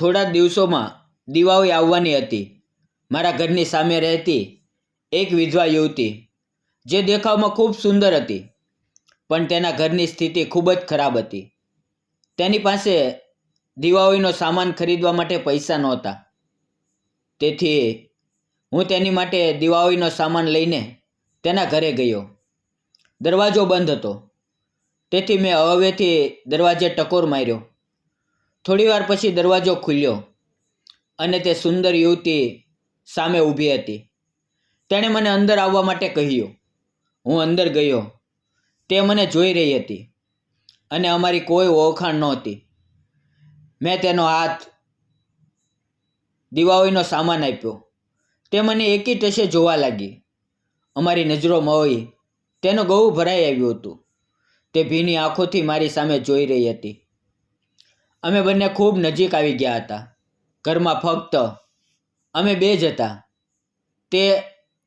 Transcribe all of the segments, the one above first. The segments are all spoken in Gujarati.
થોડા દિવસોમાં દિવાળી આવવાની હતી. મારા ઘરની સામે રહેતી એક વિધવા યુવતી, જે દેખાવમાં ખૂબ સુંદર હતી, પણ તેના ઘરની સ્થિતિ ખૂબ જ ખરાબ હતી. તેની પાસે દિવાળીનો સામાન ખરીદવા માટે પૈસા નહોતા. તેથી હું તેની માટે દિવાળીનો સામાન લઈને તેના ઘરે ગયો. દરવાજો બંધ હતો. તેથી મેં હવેથી દરવાજે ટકોર માર્યો. થોડીવાર પછી દરવાજો ખુલ્યો અને તે સુંદર યુવતી સામે ઊભી હતી. તેણે મને અંદર આવવા માટે કહ્યું, હું અંદર ગયો. તે મને જોઈ રહી હતી અને અમારી કોઈ ઓળખાણ નહોતી. મેં તેનો હાથ દિવાળીનો સામાન આપ્યો. તે મને એકી ટશે જોવા લાગી. અમારી નજરો મળી તેનું ગહુ ભરાઈ આવ્યું હતું. તે ભીની આંખોથી મારી સામે જોઈ રહી હતી. અમે બંને ખૂબ નજીક આવી ગયા હતા. ઘરમાં ફક્ત અમે બે જ હતા. તે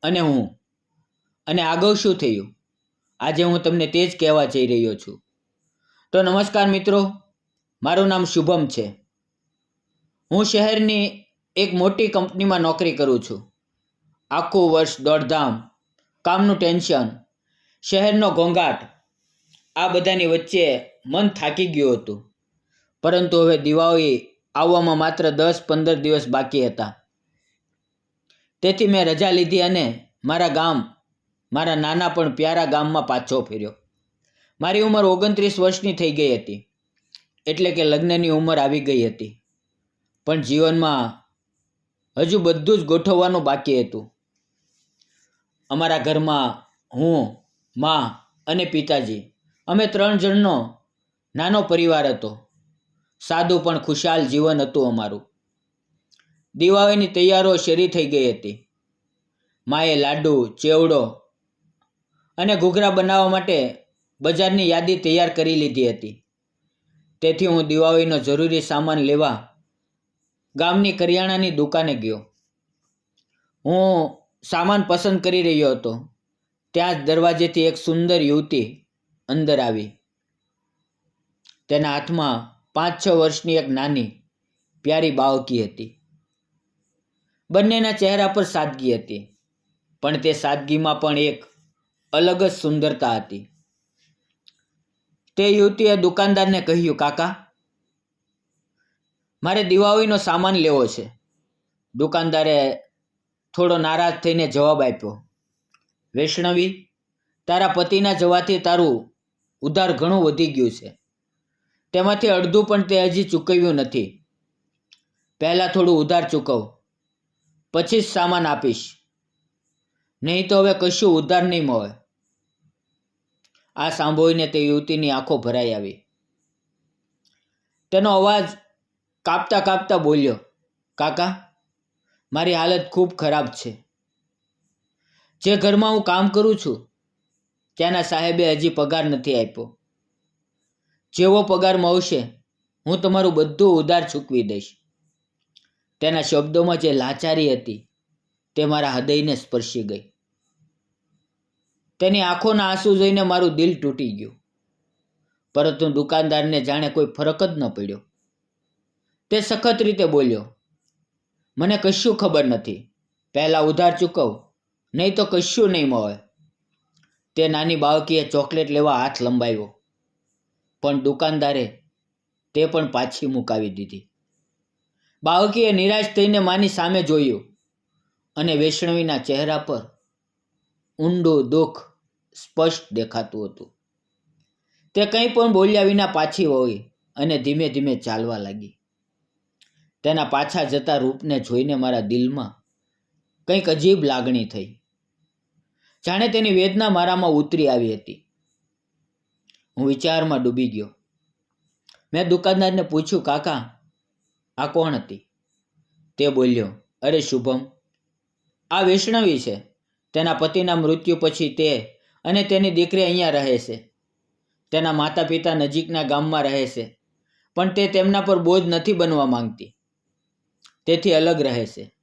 અને હું. અને આગળ શું થયું? આજે હું તમને તે જ કહેવા જઈ રહ્યો છું. તો નમસ્કાર મિત્રો, મારું નામ શુભમ છે. હું શહેરની એક મોટી કંપનીમાં નોકરી કરું છું. આખું વર્ષ દોડધામ, કામનું ટેન્શન, શહેરનો ઘોંઘાટ, આ બધાની વચ્ચે મન થાકી ગયું હતું. પરંતુ હવે દિવાળી આવવામાં માત્ર દસ પંદર દિવસ બાકી હતા. તેથી મેં રજા લીધી અને મારા ગામ, મારા નાના પણ પ્યારા ગામમાં પાછો ફેર્યો. મારી ઉંમર ઓગણત્રીસ વર્ષની થઈ ગઈ હતી, એટલે કે લગ્નની ઉંમર આવી ગઈ હતી. પણ જીવનમાં હજુ બધું જ ગોઠવવાનું બાકી હતું. અમારા ઘરમાં હું, મા અને પિતાજી. અમે ત્રણ જણનો નાનો પરિવાર હતો. સાદું પણ ખુશાલ જીવન હતું અમારું. દિવાળીની તૈયારીઓ શેરી થઈ ગઈ હતી. માએ લાડુ, ચેવડો અને ઘૂઘરા બનાવવા માટે બજારની યાદી તૈયાર કરી લીધી હતી. તેથી હું દિવાળીનો જરૂરી સામાન લેવા ગામની કરિયાણાની દુકાને ગયો. હું સામાન પસંદ કરી રહ્યો હતો. ત્યાં જ દરવાજેથી એક સુંદર યુવતી અંદર આવી. તેના હાથમાં પાંચ છ વર્ષની એક નાની, પ્યારી બાળકી હતી. બંનેના ચહેરા પર સાદગી હતી, પણ તે સાદગીમાં પણ એક અલગ જ સુંદરતા હતી. તે યુવતીએ દુકાનદારને કહ્યું, કાકા, મારે દિવાળીનો સામાન લેવો છે. દુકાનદારે થોડો નારાજ થઈને જવાબ આપ્યો, વૈષ્ણવી, તારા પતિના જવાથી તારું ઉધાર ઘણું વધી ગયું છે. તેમાંથી અડધું પણ તે હજી ચૂકવ્યું નથી. પહેલાં થોડું ઉધાર ચૂકવ, પછી જ સામાન આપીશ. નહીં તો હવે કશું ઉધાર નહીં મળે. આ સાંભળીને તે યુવતીની આંખો ભરાઈ આવી. તેનો અવાજ કાપતા કાપતા બોલ્યો, કાકા, મારી હાલત ખૂબ ખરાબ છે. જે ઘરમાં હું કામ કરું છું, ત્યાંના સાહેબે હજી પગાર નથી આપ્યો. જેવો પગાર મળશે, હું તમારું બધું ઉધાર ચૂકવી દઈશ. તેના શબ્દોમાં જે લાચારી હતી, તે મારા હૃદયને સ્પર્શી ગઈ. તેની આંખોના આંસુ જોઈને મારું દિલ તૂટી ગયું. પરંતુ દુકાનદારને જાણે કોઈ ફરક જ ન પડ્યો. તે સખત રીતે બોલ્યો, મને કશું ખબર નથી. પહેલાં ઉધાર ચૂકવ, નહીં તો કશું નહીં મળે. તે નાની બાળકીએ ચોકલેટ લેવા હાથ લંબાવ્યો. પણ દુકાનદારે તે પણ પાછી મુકાવી દીધી. બાળકીએ નિરાશ થઈને માની સામે જોયું અને વૈષ્ણવીના ચહેરા પર ઊંડું દુઃખ સ્પષ્ટ દેખાતું હતું. તે કંઈ પણ બોલ્યા વિના પાછી વળી અને ધીમે ધીમે ચાલવા લાગી. તેના પાછા જતા રૂપને જોઈને મારા દિલમાં કંઈક અજીબ લાગણી થઈ. જાણે તેની વેદના મારામાં ઉતરી આવી હતી. હું વિચારમાં ડૂબી ગયો. મેં દુકાનદારને પૂછ્યું, કાકા, આ કોણ હતી? તે બોલ્યો, અરે, શુભમ, આ વૈષ્ણવી છે. તેના પતિના મૃત્યુ પછી તે અને તેની દીકરી અહીંયા રહે છે. તેના માતા પિતા નજીકના ગામમાં રહે છે. પણ તે તેમના પર બોજ નથી બનવા માંગતી. તેથી અલગ રહે છે.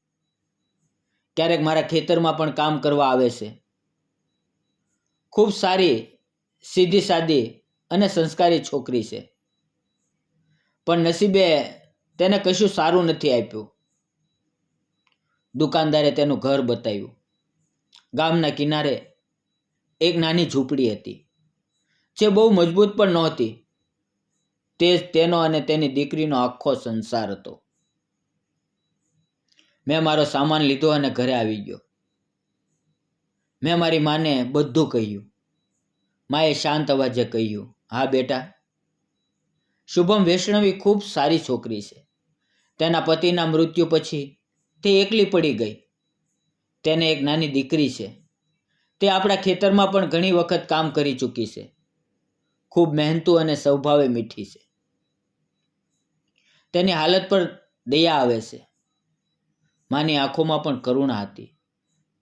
ક્યારેક મારા ખેતરમાં પણ કામ કરવા આવે છે. ખૂબ સારી સીધી સાદી અને સંસ્કારી છોકરી છે. પણ નસીબે તેને કશું સારું નથી આપ્યું. દુકાનદારે તેનું ઘર બતાવ્યું. ગામના કિનારે એક નાની ઝૂંપડી હતી, જે બહુ મજબૂત પણ નહોતી. તે જ તેનો અને તેની દીકરીનો આખો સંસાર હતો. મેં મારો સામાન લીધો અને ઘરે આવી ગયો. મેં મારી માને બધું કહ્યું. માએ શાંત અવાજે કહ્યું હા બેટા. શુભમ વૈષ્ણવી ખૂબ સારી છોકરી છે. તેના પતિના મૃત્યુ પછી તે એકલી પડી ગઈ. તેને એક નાની દીકરી છે. તે આપણા ખેતરમાં પણ ઘણી વખત કામ કરી ચૂકી છે. ખૂબ મહેનતુ અને સ્વભાવે મીઠી છે. તેની હાલત પર દયા આવે છે. માની આંખોમાં પણ કરુણા હતી.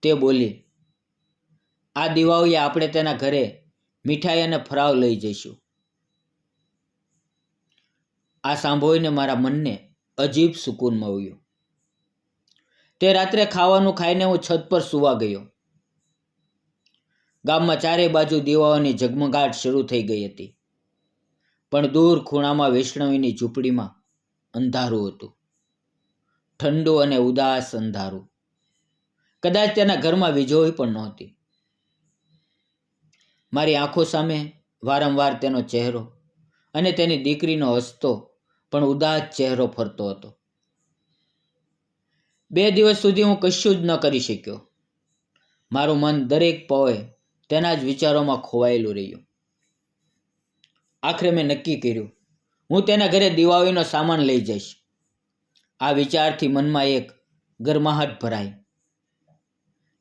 તે બોલી, આ દિવાળીએ આપણે તેના ઘરે મીઠાઈ અને ફરાવ લઈ જઈશું. આ સાંભળીને મારા મનને અજીબ સુકૂન મળ્યું. તે રાત્રે ખાવાનું ખાઈને હું છત પર સૂવા ગયો. ગામમાં ચારે બાજુ દીવાઓની ઝગમગાટ શરૂ થઈ ગઈ હતી. પણ દૂર ખૂણામાં વૈષ્ણવીની ઝૂંપડીમાં અંધારું હતું. ઠંડુ અને ઉદાસ અંધારું. કદાચ તેના ઘરમાં વીજળી પણ નહોતી. મારી આંખો સામે વારંવાર તેનો ચહેરો અને તેની દીકરીનો હસતો પણ ઉદાસ ચહેરો ફરતો હતો. બે દિવસ સુધી હું કશું જ ન કરી શક્યો. મારું મન દરેક પવે તેના જ વિચારોમાં ખોવાયેલું રહ્યું. આખરે મેં નક્કી કર્યું, હું તેના ઘરે દિવાળીનો સામાન લઈ જઈશ. આ વિચારથી મનમાં એક ગરમાહટ ભરાઈ.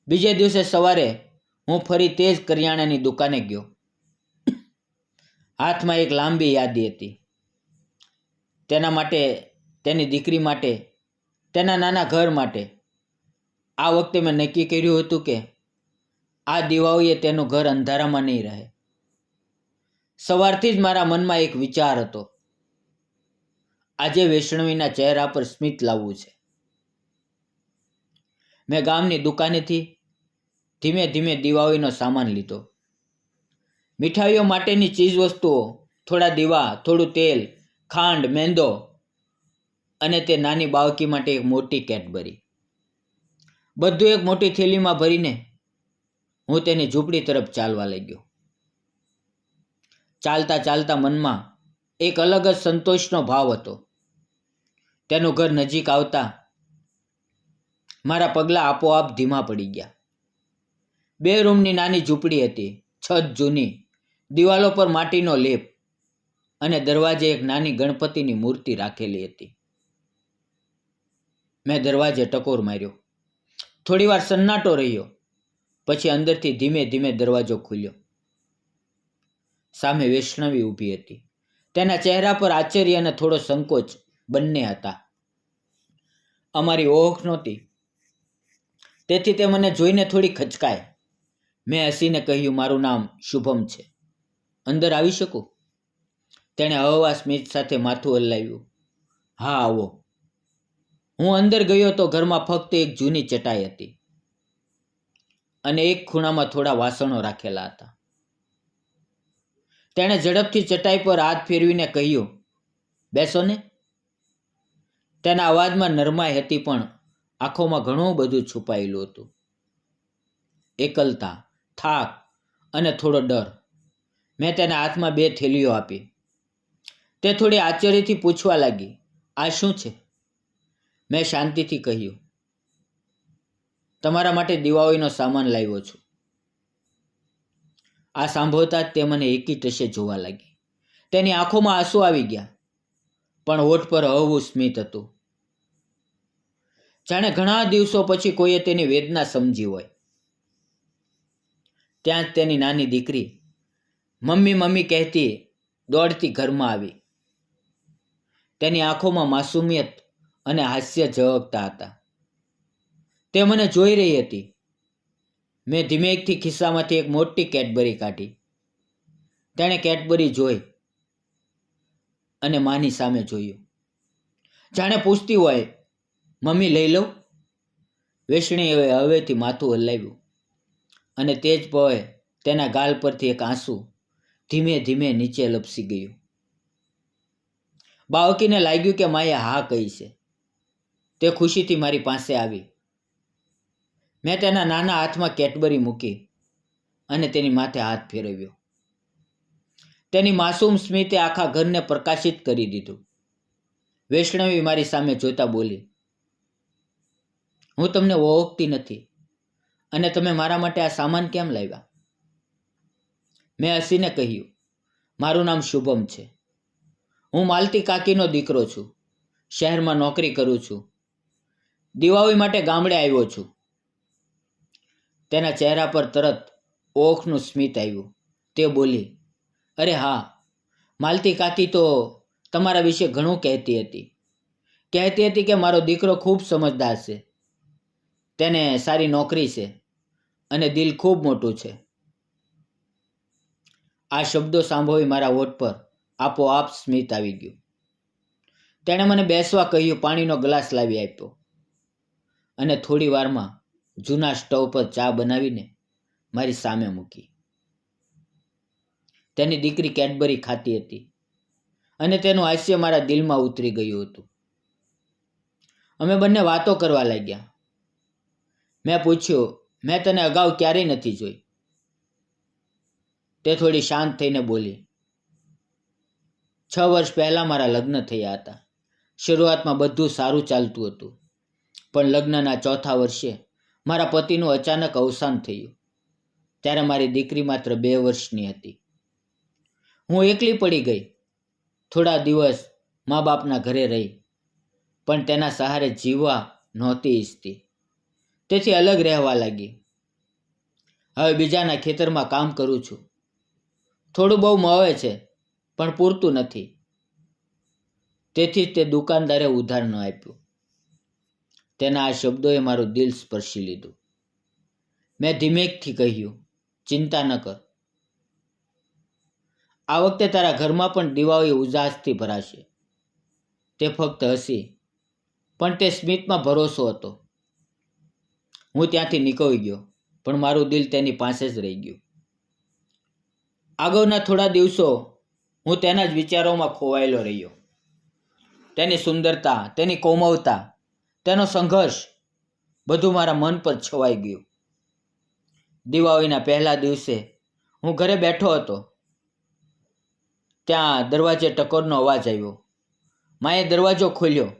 બીજે દિવસે સવારે હું ફરી તે જ કરિયાણાની દુકાને ગયો. હાથમાં એક લાંબી યાદી હતી. તેના માટે, તેની દીકરી માટે, તેના નાના ઘર માટે. આ વખતે મેં નક્કી કર્યું હતું કે આ દિવાળીએ તેનું ઘર અંધારામાં નહીં રહે. સવારથી જ મારા મનમાં એક વિચાર હતો. આજે વૈષ્ણવીના ચહેરા પર સ્મિત લાવવું છે. મેં ગામની દુકાનેથી ધીમે ધીમે દિવાળીનો સામાન લીધો. મીઠાઈઓ માટેની ચીજવસ્તુઓ, થોડા દીવા, થોડું તેલ, ખાંડ, મેંદો અને તે નાની બાળકી માટે એક મોટી કેટબરી બધું એક મોટી થેલીમાં ભરીને હું તેની ઝૂંપડી તરફ ચાલવા લાગ્યો. ચાલતા ચાલતા મનમાં એક અલગ જ સંતોષનો ભાવ હતો. તેનું ઘર નજીક આવતા મારા પગલાં આપોઆપ ધીમા પડી ગયા. બે રૂમની નાની ઝૂંપડી હતી, છત જૂની, દિવાલો પર માટીનો લેપ અને દરવાજે એક નાની ગણપતિની મૂર્તિ રાખેલી હતી. મેં દરવાજે ટકોર માર્યો. થોડીવાર સન્નાટો રહ્યો, પછી અંદરથી ધીમે ધીમે દરવાજો ખુલ્યો. સામે વૈષ્ણવી ઊભી હતી. તેના ચહેરા પર આશ્ચર્ય અને થોડો સંકોચ બંને હતા. અમારી ઓળખ નહોતી. તેથી તે મને જોઈને થોડી ખચકાય મેં હસીને કહ્યું, મારું નામ શુભમ છે. અંદર આવી શકું? તેણે અવવા સ્મિત સાથે માથું હલાવ્યું. હા, આવો. હું અંદર ગયો તો ઘરમાં ફક્ત એક જૂની ચટાઈ હતી અને એક ખૂણામાં થોડા વાસણો રાખેલા હતા. તેણે ઝડપથી ચટાઈ પર હાથ ફેરવીને કહ્યું, બેસો ને. તેના અવાજમાં નરમાઈ હતી પણ આંખોમાં ઘણું બધું છુપાયેલું હતું. એકલતા. થાક અને થોડો ડર. મેં તેના હાથમાં બે થેલીઓ આપી. તે થોડી આશ્ચર્યથી પૂછવા લાગી, આ શું છે? મેં શાંતિથી કહ્યું, તમારા માટે દિવાળીનો સામાન લાવ્યો છું. આ સાંભળતા તે મને એકી ટશે જોવા લાગી. તેની આંખોમાં આંસુ આવી ગયા, પણ હોઠ પર હવું સ્મિત હતું. જાણે ઘણા દિવસો પછી કોઈએ તેની વેદના સમજી હોય. ત્યાં જ તેની નાની દીકરી મમ્મી મમ્મી કહેતી દોડતી ઘરમાં આવી. તેની આંખોમાં માસુમિયત અને હાસ્ય ઝળકતા હતા. તે મને જોઈ રહી હતી. મેં ધીમેકથી ખિસ્સામાંથી એક મોટી કેટબરી કાઢી. તેણે કેટબરી જોઈ અને માની સામે જોયું. જાણે પૂછતી હોય, મમ્મી લઈ લઉં? વેસણી હવે હવેથી માથું હલાવ્યું. અને તે જ પળે તેના ગાલ પરથી એક આંસુ ધીમે ધીમે નીચે લપસી ગયું. બાવકીને લાગ્યું કે માએ હા કહી છે. તે ખુશીથી મારી પાસે આવી. મેં તેના નાના હાથમાં કેટબરી મૂકી અને તેની માથે હાથ ફેરવ્યો. તેની માસૂમ સ્મિતે આખા ઘરને પ્રકાશિત કરી દીધું. વૈષ્ણવી મારી સામે જોતા બોલી, હું તમને ઓળખતી નથી. અને તમે મારા માટે આ સામાન કેમ લાવ્યા? મેં હસીને કહ્યું, મારું નામ શુભમ છે. હું માલતી કાકીનો દીકરો છું. શહેરમાં નોકરી કરું છું. દિવાળી માટે ગામડે આવ્યો છું. તેના ચહેરા પર તરત ઓખનું સ્મિત આવ્યું. તે બોલી, અરે હા, માલતી કાકી તો તમારા વિશે ઘણું કહેતી હતી. કહેતી હતી કે મારો દીકરો ખૂબ સમજદાર છે. તેને સારી નોકરી છે. અને દિલ ખૂબ મોટું છે. આ શબ્દો સાંભળી મારા હોઠ પર આપોઆપ સ્મિત આવી ગયું. તેણે મને બેસવા કહ્યું, પાણીનો ગ્લાસ લાવી આપ્યો અને થોડી વારમાં જૂના સ્ટવ પર ચા બનાવીને મારી સામે મૂકી. તેની દીકરી કેડબરી ખાતી હતી અને તેનું હાસ્ય મારા દિલમાં ઉતરી ગયું હતું. અમે બંને વાતો કરવા લાગ્યા. મેં પૂછ્યું મેં તને અગાઉ ક્યારેય નથી જોઈ. તે થોડી શાંત થઈને બોલી, છ વર્ષ પહેલાં મારા લગ્ન થયા હતા. શરૂઆતમાં બધું સારું ચાલતું હતું. પણ લગ્નના ચોથા વર્ષે મારા પતિનું અચાનક અવસાન થયું. ત્યારે મારી દીકરી માત્ર બે વર્ષની હતી. હું એકલી પડી ગઈ. થોડા દિવસ મા બાપના ઘરે રહી. પણ તેના સહારે જીવવા નહોતી ઈચ્છતી. તેથી અલગ રહેવા લાગી. હવે બીજાના ખેતરમાં કામ કરું છું. થોડું બહુ મળે છે, પણ પૂરતું નથી. તેથી જ તે દુકાનદારે ઉધાર ન આપ્યું. તેના આ શબ્દોએ મારું દિલ સ્પર્શી લીધું. મેં ધીમેકથી કહ્યું, ચિંતા ન કર. આ વખતે તારા ઘરમાં પણ દિવાળી ઉજાસથી ભરાશે. તે ફક્ત હસી, પણ તે સ્મિતમાં ભરોસો હતો. હું ત્યાંથી નીકળી ગયો, પણ મારું દિલ તેની પાસે જ રહી ગયું. આગળના થોડા દિવસો હું તેના જ વિચારોમાં ખોવાયેલો રહ્યો. તેની સુંદરતા, તેની કોમળતા, તેનો સંઘર્ષ બધું મારા મન પર છવાઈ ગયું. દિવાળીના પહેલા દિવસે હું ઘરે બેઠો હતો. ત્યાં દરવાજે ટકોરનો અવાજ આવ્યો. માએ દરવાજો ખોલ્યો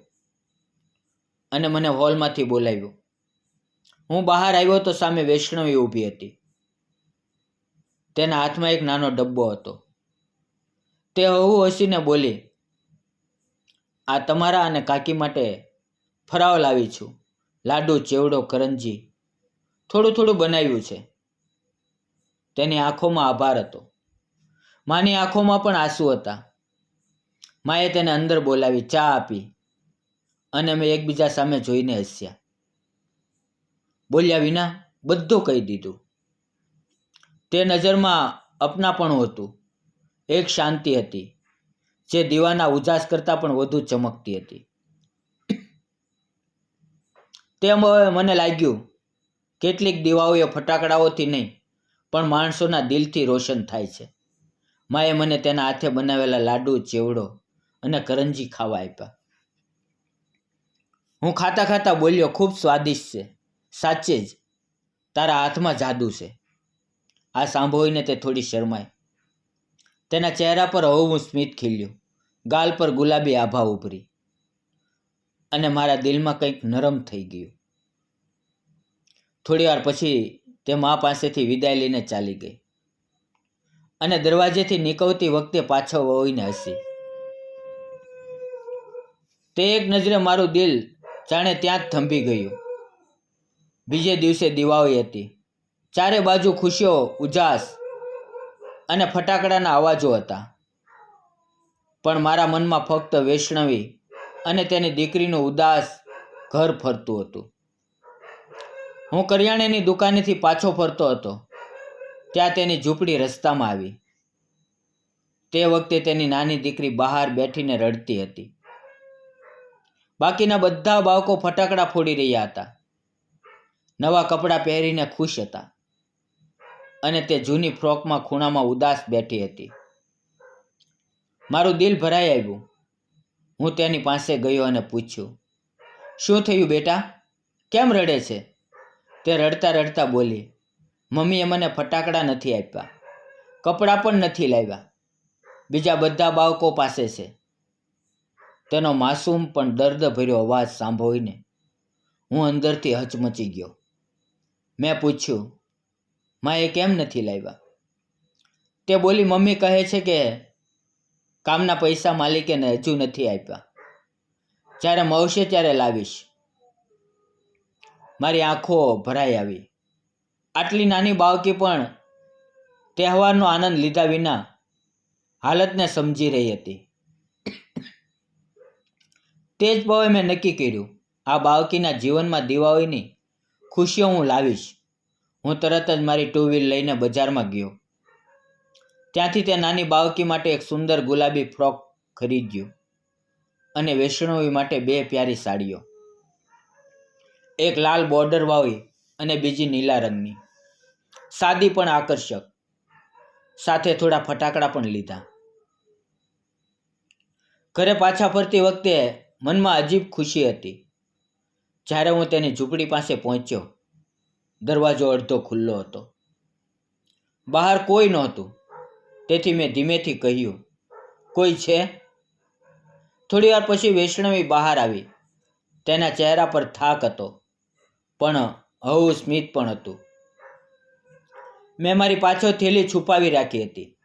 અને મને હોલમાંથી બોલાવ્યો. હું બહાર આવ્યો તો સામે વૈષ્ણવી ઊભી હતી. તેના હાથમાં એક નાનો ડબ્બો હતો. તે હવું હસીને બોલી, આ તમારા અને કાકી માટે ફરાવ લાવી છું. લાડુ, ચેવડો, કરંજી, થોડું થોડું બનાવ્યું છે. તેની આંખોમાં આભાર હતો. માની આંખોમાં પણ આંસુ હતા. માએ તેને અંદર બોલાવી ચા આપી અને અમે એકબીજા સામે જોઈને હસ્યા. બોલ્યા વિના બધું કહી દીધું. તે નજરમાં અપનાપણું હતું. એક શાંતિ હતી, જે દીવાના ઉજાસ કરતાં પણ વધુ ચમકતી હતી. તેમ હવે મને લાગ્યું, કેટલીક દીવાઓએ ફટાકડાઓથી નહીં, પણ માણસોના દિલથી રોશન થાય છે. માએ મને તેના હાથે બનાવેલા લાડુ ચેવડો અને કરંજી ખાવા આપ્યા. હું ખાતા ખાતા બોલ્યો, ખૂબ સ્વાદિષ્ટ છે. સાચે જ તારા હાથમાં જાદુ છે. આ સાંભળીને તે થોડી શરમાઈ. તેના ચહેરા પર હવું સ્મિત ખીલ્યું. ગાલ પર ગુલાબી આભા ઉભરી. અને મારા દિલમાં કંઈક નરમ થઈ ગયું. થોડી વાર પછી તે મા પાસેથી વિદાય લઈને ચાલી ગઈ. અને દરવાજેથી નીકળતી વખતે પાછો વળીને હસી. તે એક નજરે મારું દિલ જાણે ત્યાં જ થંભી ગયું. બીજે દિવસે દિવાળી હતી. ચારે બાજુ ખુશીઓ, ઉજાસ અને ફટાકડાના અવાજો હતા. પણ મારા મનમાં ફક્ત વૈષ્ણવી અને તેની દીકરીનું ઉદાસ ઘર ફરતું હતું. હું કરિયાણાની દુકાનેથી પાછો ફરતો હતો. ત્યાં તેની ઝૂંપડી રસ્તામાં આવી. તે વખતે તેની નાની દીકરી બહાર બેઠીને રડતી હતી. બાકીના બધા બાળકો ફટાકડા ફોડી રહ્યા હતા. નવા કપડાં પહેરીને ખુશ હતા. અને તે જૂની ફ્રોકમાં ખૂણામાં ઉદાસ બેઠી હતી. મારું દિલ ભરાઈ આવ્યું. હું તેની પાસે ગયો અને પૂછ્યું, શું થયું બેટા? કેમ રડે છે? તે રડતા રડતા બોલી, મમ્મીએ મને ફટાકડા નથી આપ્યા. કપડાં પણ નથી લાવ્યા. બીજા બધા બાળકો પાસે છે. તેનો માસૂમ પણ દર્દ ભર્યો અવાજ સાંભળીને હું અંદરથી હચમચી ગયો. મેં પૂછ્યું, માં એ કેમ નથી લાવ્યા? તે બોલી, મમ્મી કહે છે કે કામના પૈસા માલિકેને હજુ નથી આપ્યા. જ્યારે મળશે ત્યારે લાવીશ. મારી આંખો ભરાઈ આવી. આટલી નાની બાળકી પણ તહેવારનો આનંદ લીધા વિના હાલતને સમજી રહી હતી. તે જ ભાવે મેં નક્કી કર્યું, આ બાળકીના જીવનમાં દિવાળીની ખુશીઓ હું લાવીશ. હું તરત જ મારી ટુ વ્હીલ લઈને બજારમાં ગયો. ત્યાંથી તે નાની બાળકી માટે એક સુંદર ગુલાબી ફ્રોક ખરીદ્યો અને વૈષ્ણવી માટે બે પ્યારી સાડીઓ. એક લાલ બોર્ડર વાળી અને બીજી નીલા રંગની. સાદી પણ આકર્ષક. સાથે થોડા ફટાકડા પણ લીધા. ઘરે પાછા ફરતી વખતે મનમાં અજીબ ખુશી હતી. જ્યારે હું તેની ઝૂંપડી પાસે પહોંચ્યો, દરવાજો અડધો ખુલ્લો હતો. બહાર કોઈ નહોતું. તેથી મેં ધીમેથી કહ્યું, કોઈ છે? થોડી વાર પછી વૈષ્ણવી બહાર આવી. તેના ચહેરા પર થાક હતો, પણ હવું સ્મિત પણ હતું. મેં મારી પાછળ થેલી છુપાવી રાખી હતી.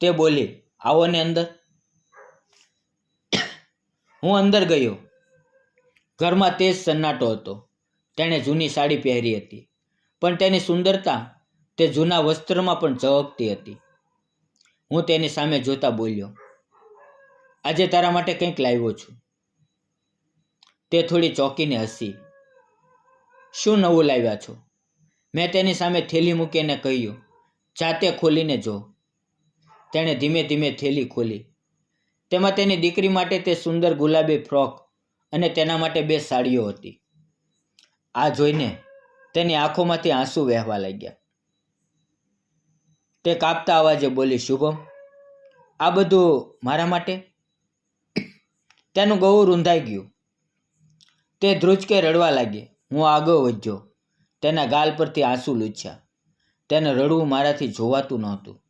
તે બોલી, આવો ને અંદર. હું અંદર ગયો. ઘરમાં તેજ સન્નાટો હતો. તેણે જૂની સાડી પહેરી હતી, પણ તેની સુંદરતા તે જૂના વસ્ત્રમાં પણ ઝળકતી હતી. હું તેની સામે જોતા બોલ્યો, આજે તારા માટે કંઈક લાવ્યો છું. તે થોડી ચોંકીને હસી, શું નવું લાવ્યા છો? મેં તેની સામે થેલી મૂકીને કહ્યું, જાતે ખોલીને જો. તેણે ધીમે ધીમે થેલી ખોલી. તેમાં તેની દીકરી માટે તે સુંદર ગુલાબી ફ્રોક અને તેના માટે બે સાડીઓ હતી. આ જોઈને તેની આંખોમાંથી આંસુ વહેવા લાગ્યા. તે કાપતા અવાજે બોલી, શુભમ, આ બધું મારા માટે? તેનું ગહુ રૂંધાઈ ગયું. તે ધ્રુજકે રડવા લાગી. હું આગળ વધ્યો. તેના ગાલ પરથી આંસુ લૂછ્યા. તેને રડવું મારાથી જોવાતું નહોતું.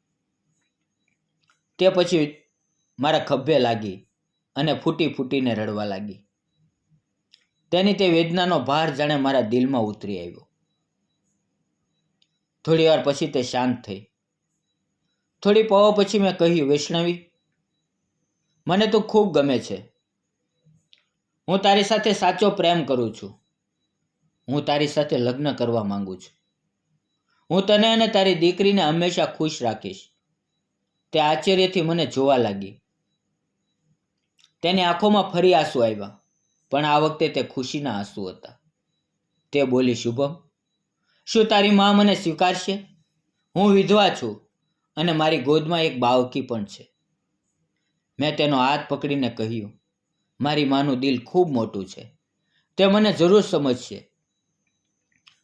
તે પછી મારા ખભે લાગી અને ફૂટી ફૂટીને રડવા લાગી. તેની તે વેદનાનો ભાર જાણે મારા દિલમાં ઉતરી આવ્યો. થોડી વાર પછી તે શાંત થઈ. થોડી પવા પછી મેં કહ્યું, વૈષ્ણવી, મને તો ખૂબ ગમે છે. હું તારી સાથે સાચો પ્રેમ કરું છું. હું તારી સાથે લગ્ન કરવા માંગુ છું. હું તને અને તારી દીકરીને હંમેશા ખુશ રાખીશ. તે આશ્ચર્યથી મને જોવા લાગી. તેની આંખોમાં ફરી આંસુ આવ્યા. પણ આ વખતે તે ખુશીના આંસુ હતા. તે બોલી, શુભમ, શું તારી મા મને સ્વીકારશે? હું વિધવા છું અને મારી ગોદમાં એક બાવકી પણ છે. મેં તેનો હાથ પકડીને કહ્યું, મારી માનું દિલ ખૂબ મોટું છે. તે મને જરૂર સમજશે.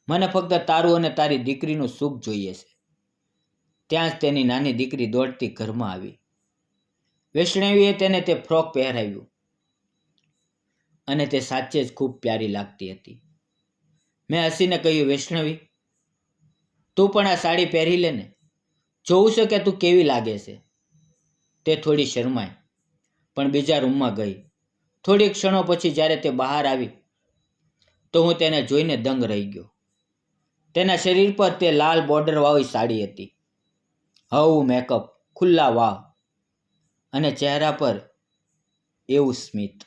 મને ફક્ત તારું અને તારી દીકરીનું સુખ જોઈએ છે. ત્યાં જ તેની નાની દીકરી દોડતી ઘરમાં આવી. વૈષ્ણવીએ તેને તે ફ્રોક પહેરાવ્યું. અને તે સાચે જ ખૂબ પ્યારી લાગતી હતી. મેં હસીને કહ્યું, વૈષ્ણવી, તું પણ આ સાડી પહેરી લે ને. જોવું છે કે તું કેવી લાગે છે. તે થોડી શરમાઈ, પણ બીજા રૂમમાં ગઈ. થોડી ક્ષણો પછી જ્યારે તે બહાર આવી, તો હું તેને જોઈને દંગ રહી ગયો. તેના શરીર પર તે લાલ બોર્ડરવાળી સાડી હતી. હવું મેકઅપ, ખુલ્લા વાવ અને ચહેરા પર એવું સ્મિત.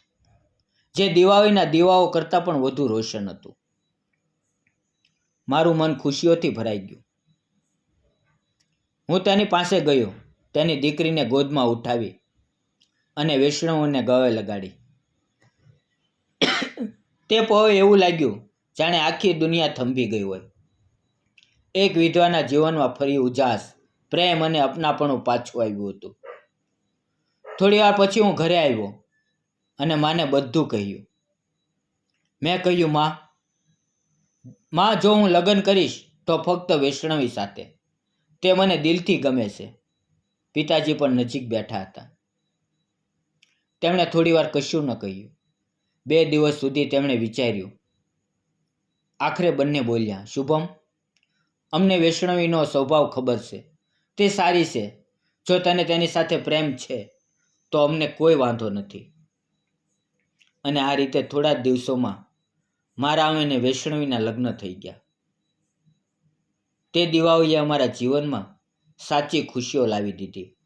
જે દિવાળીના દીવાઓ કરતાં પણ વધુ રોશન હતું. મારું મન ખુશીઓથી ભરાઈ ગયું. હું તેની પાસે ગયો, તેની દીકરીને ગોદમાં ઉઠાવી અને વૈષ્ણવને ગવે લગાડી. તે પવે એવું લાગ્યું જાણે આખી દુનિયા થંભી ગઈ હોય. એક વિધવાના જીવનમાં ફરી ઉજાસ, પ્રેમ અને અપનાપણું પાછું આવ્યું હતું. થોડી વાર પછી હું ઘરે આવ્યો. અને માને બધું કહ્યું. મેં કહ્યું, માં માં, જો હું લગ્ન કરીશ, તો ફક્ત વૈષ્ણવી સાથે. તે મને દિલથી ગમે છે. પિતાજી પણ નજીક બેઠા હતા. તેમણે થોડીવાર કશું ન કહ્યું. બે દિવસ સુધી તેમણે વિચાર્યું. આખરે બંને બોલ્યા, શુભમ, અમને વૈષ્ણવીનો સ્વભાવ ખબર છે. તે સારી છે. જો તને તેની સાથે પ્રેમ છે, તો અમને કોઈ વાંધો નથી. અને આ રીતે થોડા જ દિવસોમાં મારા અને વૈષ્ણવીના લગ્ન થઈ ગયા. તે દિવાળીએ અમારા જીવનમાં સાચી ખુશીઓ લાવી દીધી.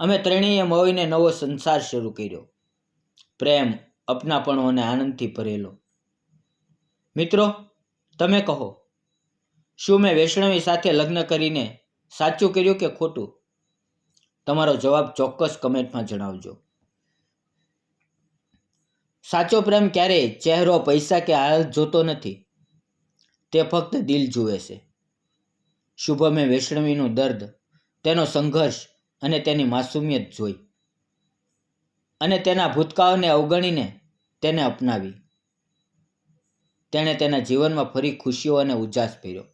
અમે ત્રણેય મળીને નવો સંસાર શરૂ કર્યો. પ્રેમ, અપનાપણો અને આનંદથી ભરેલો. મિત્રો, તમે કહો, શું મેં વૈષ્ણવી સાથે લગ્ન કરીને સાચું કર્યું કે ખોટું? તમારો જવાબ ચોક્કસ કમેન્ટમાં જણાવજો. સાચો પ્રેમ ક્યારેય ચહેરો, પૈસા કે હાલત જોતો નથી. તે ફક્ત દિલ જુએ છે. શુભમે વૈષ્ણવીનું દર્દ, તેનો સંઘર્ષ અને તેની માસુમિયત જોઈ. અને તેના ભૂતકાળને અવગણીને તેને અપનાવી. તેણે તેના જીવનમાં ફરી ખુશીઓ અને ઉજાસ ભર્યો.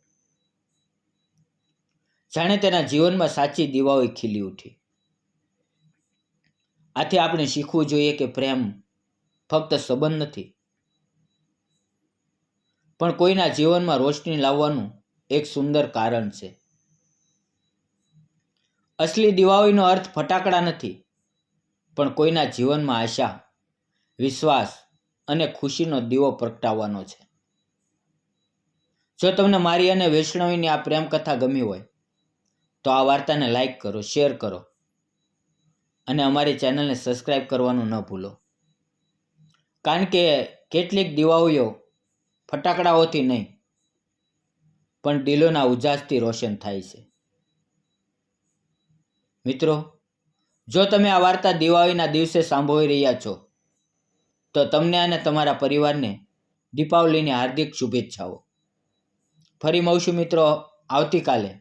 જાણે તેના જીવનમાં સાચી દીવાઓ ખીલી ઉઠી. આથી આપણે શીખવું જોઈએ કે પ્રેમ ફક્ત સંબંધ નથી. પણ કોઈના જીવનમાં રોશની લાવવાનું એક સુંદર કારણ છે. અસલી દિવાળીનો અર્થ ફટાકડા નથી, પણ કોઈના જીવનમાં આશા, વિશ્વાસ અને ખુશીનો દીવો પ્રગટાવવાનો છે. જો તમને મારી અને વૈષ્ણવીની આ પ્રેમ કથા ગમી હોય, તો આ વાર્તાને લાઈક કરો, શેર કરો અને અમારી ચેનલને સબસ્ક્રાઈબ કરવાનું ન ભૂલો. કારણ કે કેટલીક દિવાળીઓ ફટાકડાઓથી નહીં, પણ દિલોના ઉજાસથી રોશન થાય છે. મિત્રો, જો તમે આ વાર્તા દિવાળીના દિવસે સાંભળી રહ્યા છો, તો તમને અને તમારા પરિવારને દીપાવલીની હાર્દિક શુભેચ્છાઓ. ફરી મળશું મિત્રો આવતીકાલે.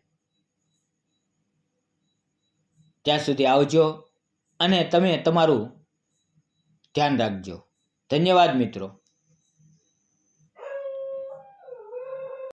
ત્યાં સુધી આવજો અને તમે તમારું ધ્યાન રાખજો. ધન્યવાદ મિત્રો.